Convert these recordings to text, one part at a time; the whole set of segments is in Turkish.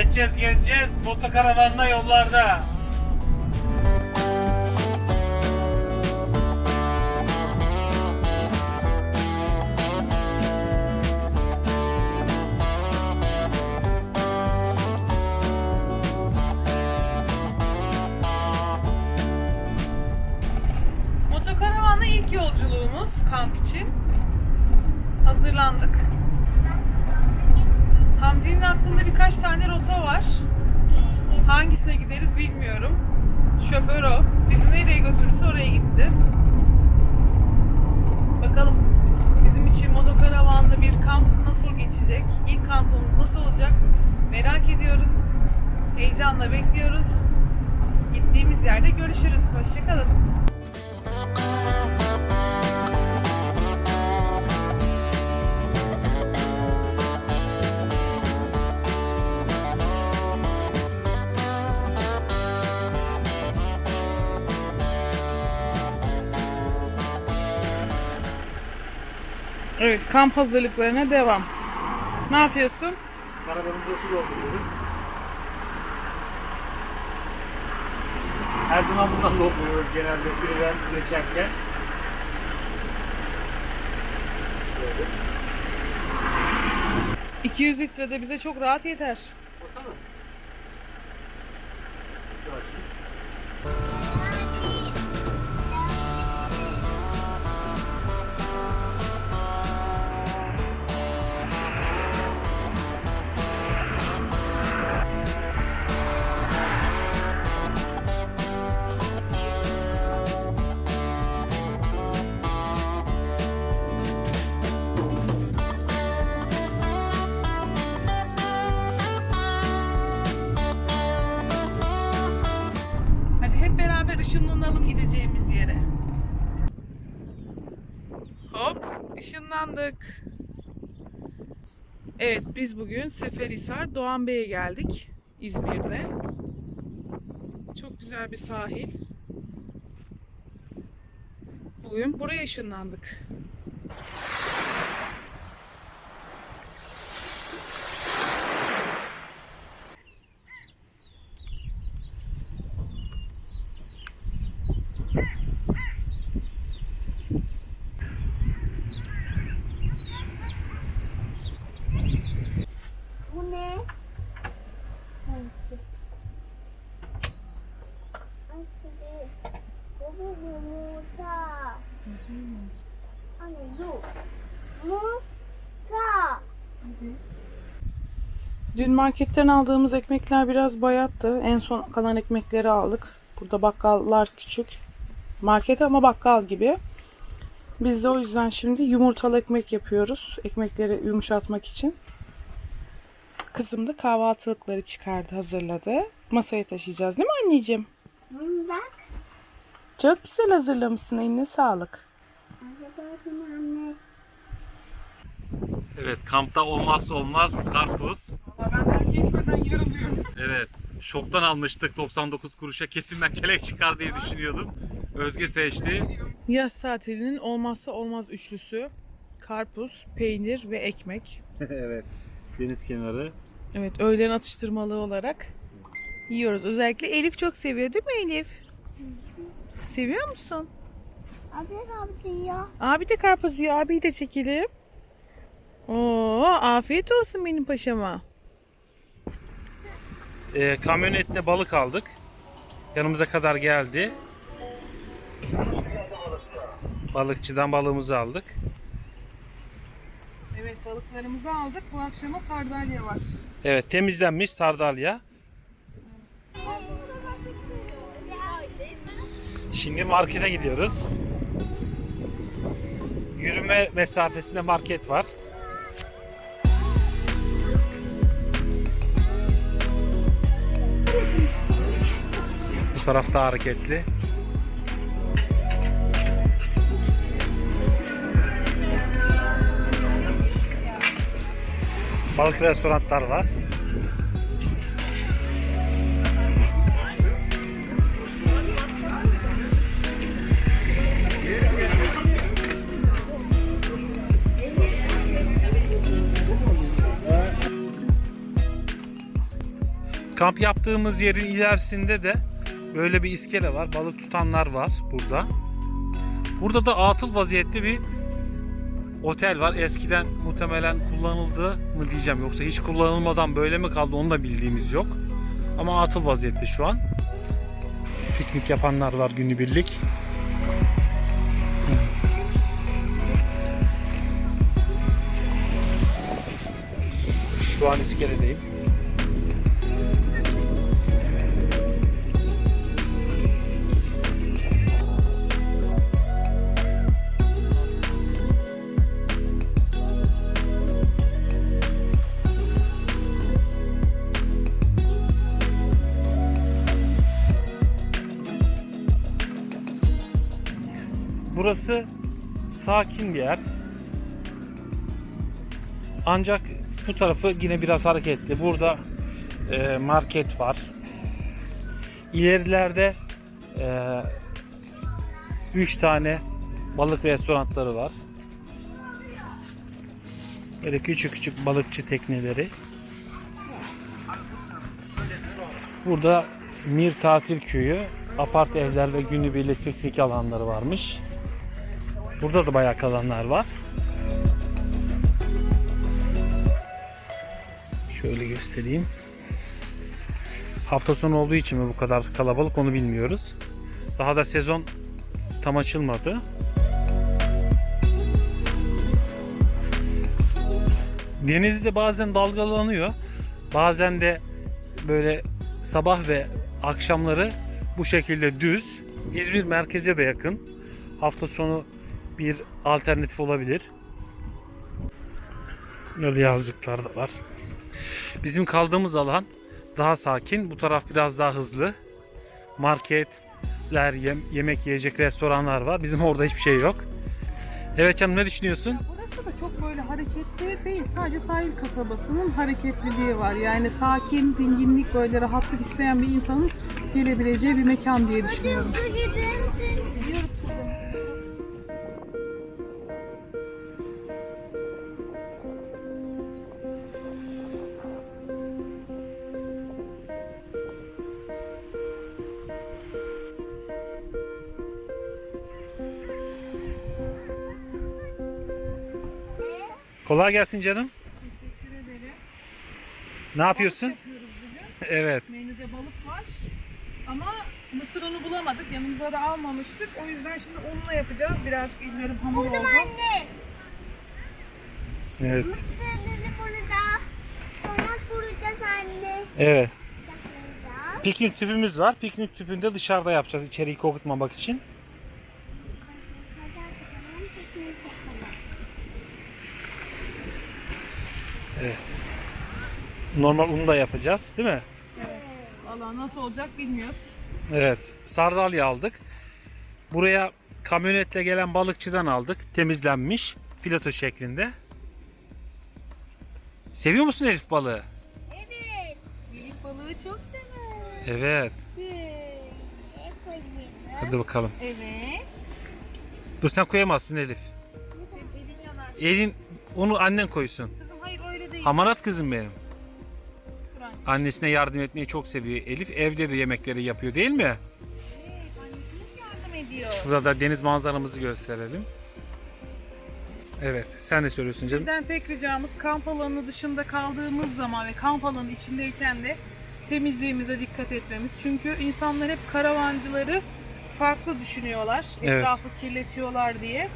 Edeceğiz gezeceğiz motokaravanla yollarda. Motokaravanla ilk yolculuğumuz kamp için. Hazırlandık. Hamdi'nin aklında birkaç tane rota var. Hangisine gideriz bilmiyorum. Şoför o. Bizi nereye götürürse oraya gideceğiz. Bakalım bizim için motokaravanlı bir kamp nasıl geçecek? İlk kampımız nasıl olacak? Merak ediyoruz. Heyecanla bekliyoruz. Gittiğimiz yerde görüşürüz. Hoşçakalın. Evet, kamp hazırlıklarına devam. Ne yapıyorsun? Arabanın su dolduruyoruz. Her zaman buradan dolduruyoruz genelde fren geçerken. Böyle. 200 litre de bize çok rahat yeter. Bakalım. Işınlanalım gideceğimiz yere. Hop, ışınlandık. Evet, biz bugün Seferihisar Doğan Bey'e geldik. İzmir'de. Çok güzel bir sahil. Bugün buraya ışınlandık. Dün marketten aldığımız ekmekler biraz bayattı. En son kalan ekmekleri aldık. Burada bakkallar küçük. Market ama bakkal gibi. Biz de o yüzden şimdi yumurtalı ekmek yapıyoruz. Ekmekleri yumuşatmak için. Kızım da kahvaltılıkları çıkardı, hazırladı. Masaya taşıyacağız değil mi anneciğim? Bak. Çok güzel hazırlamışsın. Eline sağlık. Evet kampta olmazsa olmaz karpuz. Kesmeden yarılıyorum. Evet şoktan almıştık 99 kuruşa kesin ben kelek çıkar diye düşünüyordum. Özge seçti. Yaz tatilinin olmazsa olmaz üçlüsü. Karpuz, peynir ve ekmek. evet deniz kenarı. Evet öğlen atıştırmalığı olarak yiyoruz. Özellikle Elif çok seviyor değil mi Elif? Seviyor musun? Abi abisi ya. Abi de karpuz yiyor. Abiyi de çekelim. Oo, afiyet olsun benim paşama. Ee, kamyonetle balık aldık. Yanımıza kadar geldi. Balıkçıdan balığımızı aldık. Evet balıklarımızı aldık. Bu akşama sardalya var. Evet temizlenmiş sardalya. Şimdi markete gidiyoruz. Yürüme mesafesinde market var. Tarafta hareketli. Balık restoranlar var. Kamp yaptığımız yerin ilerisinde de böyle bir iskele var. Balık tutanlar var burada. Burada da atıl vaziyette bir otel var. Eskiden muhtemelen kullanıldı mı diyeceğim yoksa hiç kullanılmadan böyle mi kaldı onu da bildiğimiz yok. Ama atıl vaziyette şu an. Piknik yapanlar var günübirlik. Şu an iskeledeyim. Sakin bir yer. Ancak bu tarafı yine biraz hareketli. Burada e, market var. İlerilerde 3 tane balık restoranları var. Böyle küçük küçük balıkçı tekneleri. Burada Mir Tatil Köyü, apart evler ve günübirlik piknik alanları varmış. Burada da bayağı kalanlar var. Şöyle göstereyim. Hafta sonu olduğu için mi bu kadar kalabalık onu bilmiyoruz. Daha da sezon tam açılmadı. Denizde bazen dalgalanıyor. Bazen de böyle sabah ve akşamları bu şekilde düz. İzmir merkeze de yakın. Hafta sonu bir alternatif olabilir. Böyle yazlıklar da var. Bizim kaldığımız alan daha sakin. Bu taraf biraz daha hızlı. Marketler, yem- yemek yiyecek restoranlar var. Bizim orada hiçbir şey yok. Evet canım ne düşünüyorsun? Burası da çok böyle hareketli değil. Sadece sahil kasabasının hareketliliği var. Yani sakin, dinginlik, böyle rahatlık isteyen bir insanın gelebileceği bir mekan diye düşünüyorum. Hızlı Kolay gelsin canım. Teşekkür ederim. Ne yapıyorsun? Yapıyoruz bugün. Evet. Menüde balık var. Ama mısır unu bulamadık. Yanımıza da almamıştık. O yüzden şimdi unla yapacağız. Birazcık ellerim hamur oldu. Anne. Evet. Mısırları burada. Sonra kuracağız anne. Evet. Piknik tüpümüz var. Piknik tüpünde dışarıda yapacağız içeriği kokutmamak için. Normal unu da yapacağız, değil mi? Valla nasıl olacak bilmiyoruz. Evet. Sardalya aldık. Buraya kamyonetle gelen balıkçıdan aldık. Temizlenmiş. Fileto şeklinde. Seviyor musun Elif balığı? Evet. Elif balığı çok sever. Evet. Koyayım? Hadi bakalım. Evet. Dur sen koyamazsın Elif. Senin elin yanar. Elin onu annen koysun. Kızım hayır öyle değil. Hamarat kızım benim. Annesine yardım etmeyi çok seviyor Elif. Evde de yemekleri yapıyor değil mi? Evet annesine yardım ediyor. Burada da deniz manzaramızı gösterelim. Evet, sen ne söylüyorsun canım? Bizden tek ricamız kamp alanı dışında kaldığımız zaman ve kamp alanı içindeyken de temizliğimize dikkat etmemiz. Çünkü insanlar hep karavancıları farklı düşünüyorlar. Evet. Etrafı kirletiyorlar diye.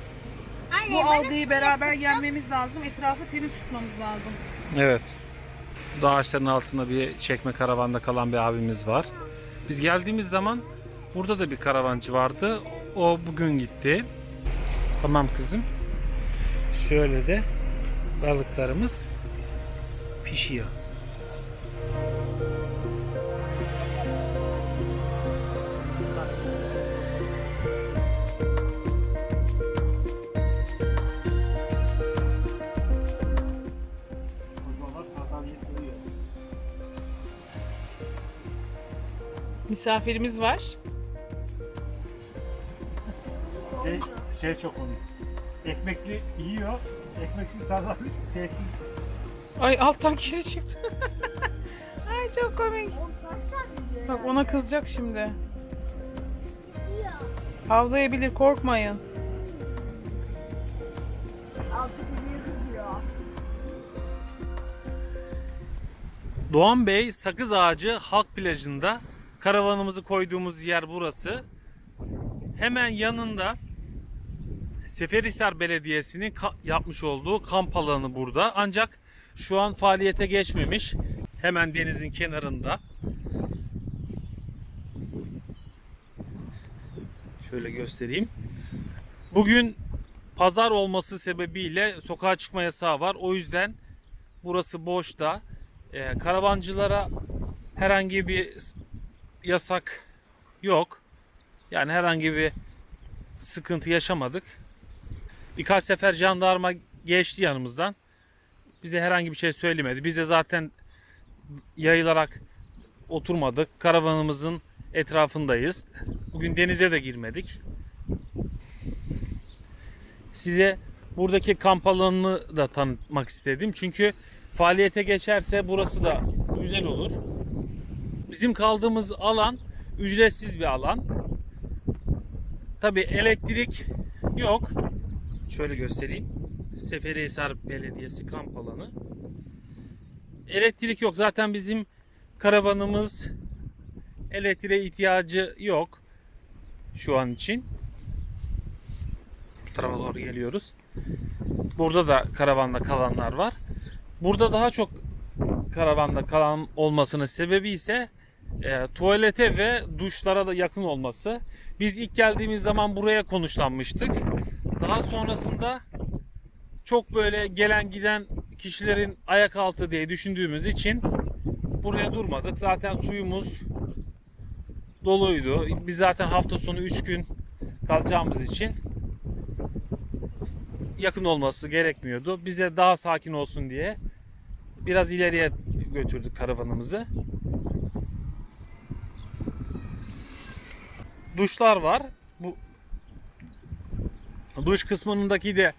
Anne, Bu algıyı beraber yenmemiz lazım. Etrafı temiz tutmamız lazım. Evet. Bu ağaçların altında bir çekme karavanda kalan bir abimiz var. Biz geldiğimiz zaman burada da bir karavancı vardı. O bugün gitti. Tamam kızım. Şöyle de balıklarımız pişiyor. Misafirimiz var. Şey, şey çok komik. Ekmekli yiyor. Ekmekli sarılan şeysiz. Ay alttan kiri çıktı. Ay Ay çok komik. Bak ona kızacak şimdi. Havlayabilir korkmayın. Doğan Bey Sakız Ağacı Halk Plajı'nda karavanımızı koyduğumuz yer burası. Hemen yanında Seferihisar Belediyesi'nin yapmış olduğu kamp alanı burada. Ancak şu an faaliyete geçmemiş. Hemen denizin kenarında. Şöyle göstereyim. Bugün pazar olması sebebiyle sokağa çıkma yasağı var. O yüzden burası boşta. Ee, karavancılara herhangi bir yasak yok. Yani herhangi bir sıkıntı yaşamadık. Birkaç sefer jandarma geçti yanımızdan. Bize herhangi bir şey söylemedi. Biz de zaten yayılarak oturmadık. Karavanımızın etrafındayız. Bugün denize de girmedik. Size buradaki kamp alanını da tanıtmak istedim. Çünkü faaliyete geçerse burası da güzel olur. Bizim kaldığımız alan ücretsiz bir alan. Tabi elektrik yok. Şöyle göstereyim. Seferihisar Belediyesi kamp alanı. Elektrik yok. Zaten bizim karavanımız elektriğe ihtiyacı yok şu an için. Bu tarafa doğru geliyoruz. Burada da karavanda kalanlar var. Burada daha çok karavanda kalan olmasının sebebi ise e, tuvalete ve duşlara da yakın olması. Biz ilk geldiğimiz zaman buraya konuşlanmıştık. Daha sonrasında çok böyle gelen giden kişilerin ayak altı diye düşündüğümüz için buraya durmadık. Zaten suyumuz doluydu. Biz zaten hafta sonu 3 gün kalacağımız için yakın olması gerekmiyordu. Bize daha sakin olsun diye biraz ileriye götürdük karavanımızı. Duşlar var. Bu duş kısmındaki de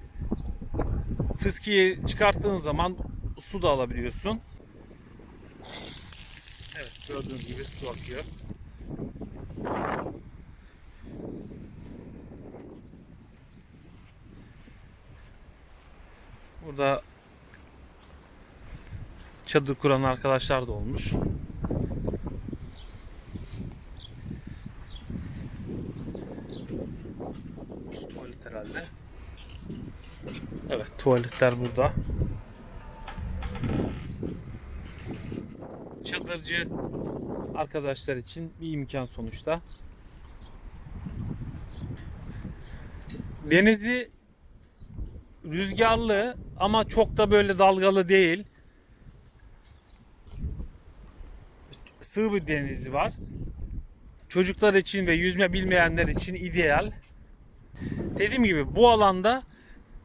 fıskiyi çıkarttığın zaman su da alabiliyorsun. Evet gördüğünüz gibi su akıyor. Burada çadır kuran arkadaşlar da olmuş. Burası Tuvalet herhalde. Evet tuvaletler burada. Çadırcı arkadaşlar için bir imkan sonuçta. Denizi rüzgarlı ama çok da böyle dalgalı değil. Sığ bir denizi var. Çocuklar için ve yüzme bilmeyenler için ideal. Dediğim gibi bu alanda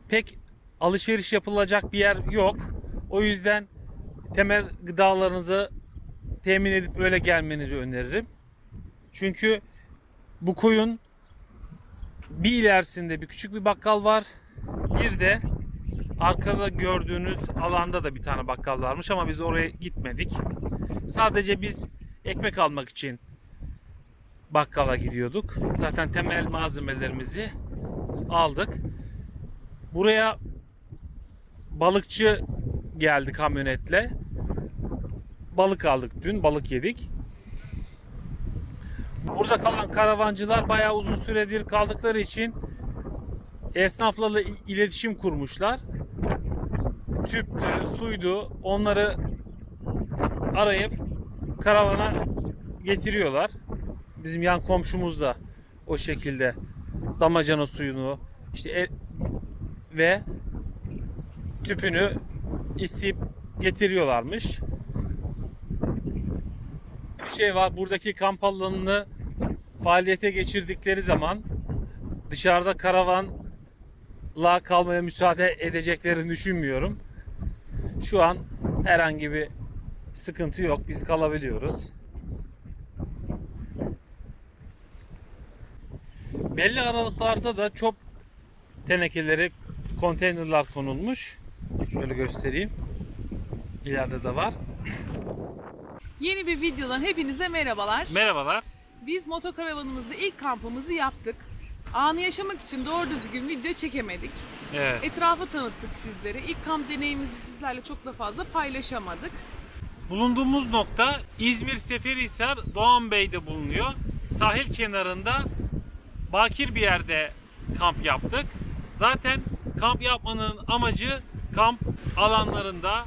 pek alışveriş yapılacak bir yer yok. O yüzden temel gıdalarınızı temin edip öyle gelmenizi öneririm. Çünkü bu koyun bir ilerisinde bir küçük bir bakkal var. Bir de arkada gördüğünüz alanda da bir tane bakkal varmış ama biz oraya gitmedik. Sadece biz ekmek almak için bakkala gidiyorduk. Zaten temel malzemelerimizi aldık. Buraya balıkçı geldi kamyonetle. Balık aldık dün, balık yedik. Burada kalan karavancılar bayağı uzun süredir kaldıkları için esnaflarla il- iletişim kurmuşlar. Tüptü, suydu onları arayıp karavana getiriyorlar. Bizim yan komşumuz da o şekilde damacana suyunu işte e- ve tüpünü isteyip getiriyorlarmış. Bir şey var buradaki kamp alanını faaliyete geçirdikleri zaman dışarıda karavanla kalmaya müsaade edeceklerini düşünmüyorum. Şu an herhangi bir sıkıntı yok. Biz kalabiliyoruz. Belli aralıklarda da çöp tenekeleri, konteynerler konulmuş. Şöyle göstereyim. İleride de var. Yeni bir videodan hepinize merhabalar. Merhabalar. Biz motokaravanımızda ilk kampımızı yaptık. Anı yaşamak için doğru düzgün video çekemedik. Evet. Etrafı tanıttık sizlere. İlk kamp deneyimimizi sizlerle çok da fazla paylaşamadık. Bulunduğumuz nokta İzmir Seferihisar Doğanbey'de bulunuyor. Sahil kenarında bakir bir yerde kamp yaptık. Zaten kamp yapmanın amacı kamp alanlarında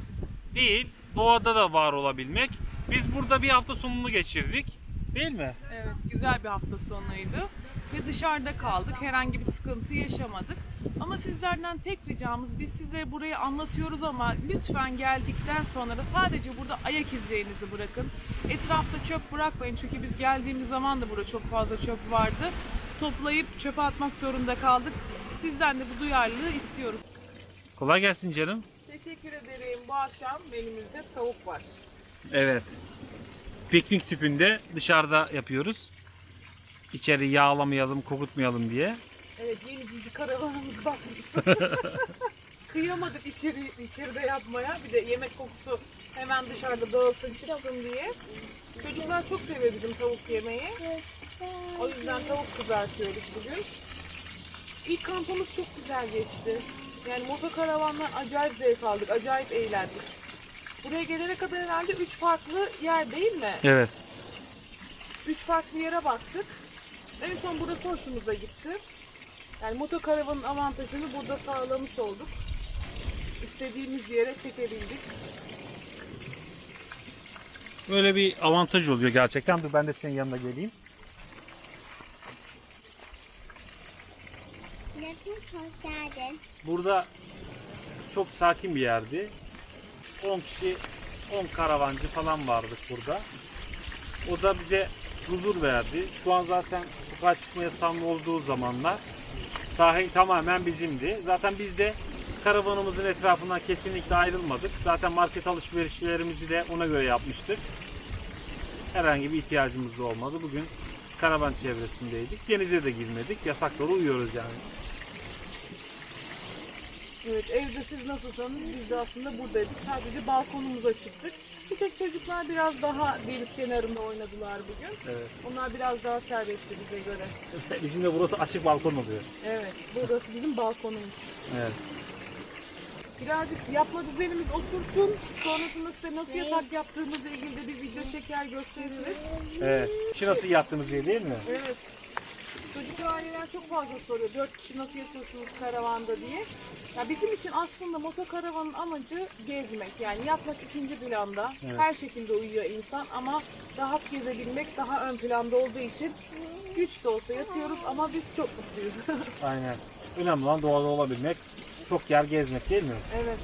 değil, doğada da var olabilmek. Biz burada bir hafta sonunu geçirdik. Değil mi? Evet, güzel bir hafta sonuydu. Ve dışarıda kaldık. Herhangi bir sıkıntı yaşamadık. Ama sizlerden tek ricamız biz size burayı anlatıyoruz ama lütfen geldikten sonra da sadece burada ayak izlerinizi bırakın. Etrafta çöp bırakmayın çünkü biz geldiğimiz zaman da burada çok fazla çöp vardı. Toplayıp çöpe atmak zorunda kaldık. Sizden de bu duyarlılığı istiyoruz. Kolay gelsin canım. Teşekkür ederim. Bu akşam menümüzde tavuk var. Evet. Piknik tüpünde dışarıda yapıyoruz. İçeri yağlamayalım, kokutmayalım diye. Evet yeni cici karavanımız batmış. Kıyamadık içeri, içeride yapmaya. Bir de yemek kokusu hemen dışarıda dağılsın çıksın diye. Çocuklar çok seviyor bizim tavuk yemeği. O yüzden tavuk kızartıyoruz bugün. İlk kampımız çok güzel geçti. Yani motokaravanla acayip zevk aldık, acayip eğlendik. Buraya gelene kadar herhalde 3 farklı yer değil mi? Evet. 3 farklı yere baktık. En son burası hoşumuza gitti. Yani motokaravanın avantajını burada sağlamış olduk. İstediğimiz yere çekebildik. Böyle bir avantaj oluyor gerçekten. Dur ben de senin yanına geleyim. Nefes hoşgeldin. Burada çok sakin bir yerdi. 10 kişi, 10 karavancı falan vardık burada. O da bize huzur verdi. Şu an zaten sokağa çıkma yasağının olduğu zamanlar sahil tamamen bizimdi. Zaten biz de karavanımızın etrafından kesinlikle ayrılmadık. Zaten market alışverişlerimizi de ona göre yapmıştık. Herhangi bir ihtiyacımız da olmadı. Bugün karavan çevresindeydik. Denize de girmedik. Yasaklara uyuyoruz yani. Evet evde siz nasılsanız biz de aslında buradaydık. Sadece balkonumuza çıktık. Bir tek çocuklar biraz daha deniz kenarında oynadılar bugün. Evet. Onlar biraz daha serbestti bize göre. Bizim de burası açık balkon oluyor. Evet burası bizim balkonumuz. Evet. Birazcık yapma düzenimiz otursun. Sonrasında size nasıl yatak yaptığımızla ilgili de bir video çeker gösteririz. Evet. Kişi nasıl yattığınız diye değil mi? Evet. Çocuklu aileler çok fazla soruyor. Dört kişi nasıl yatıyorsunuz karavanda diye. Ya bizim için aslında motokaravanın amacı gezmek. Yani yatmak ikinci planda. Evet. Her şekilde uyuyor insan ama rahat gezebilmek daha ön planda olduğu için güç de olsa yatıyoruz ama biz çok mutluyuz. Aynen. Önemli olan doğada olabilmek. Çok yer gezmek değil mi? evet.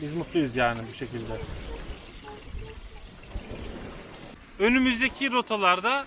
Biz mutluyuz yani bu şekilde. Önümüzdeki rotalarda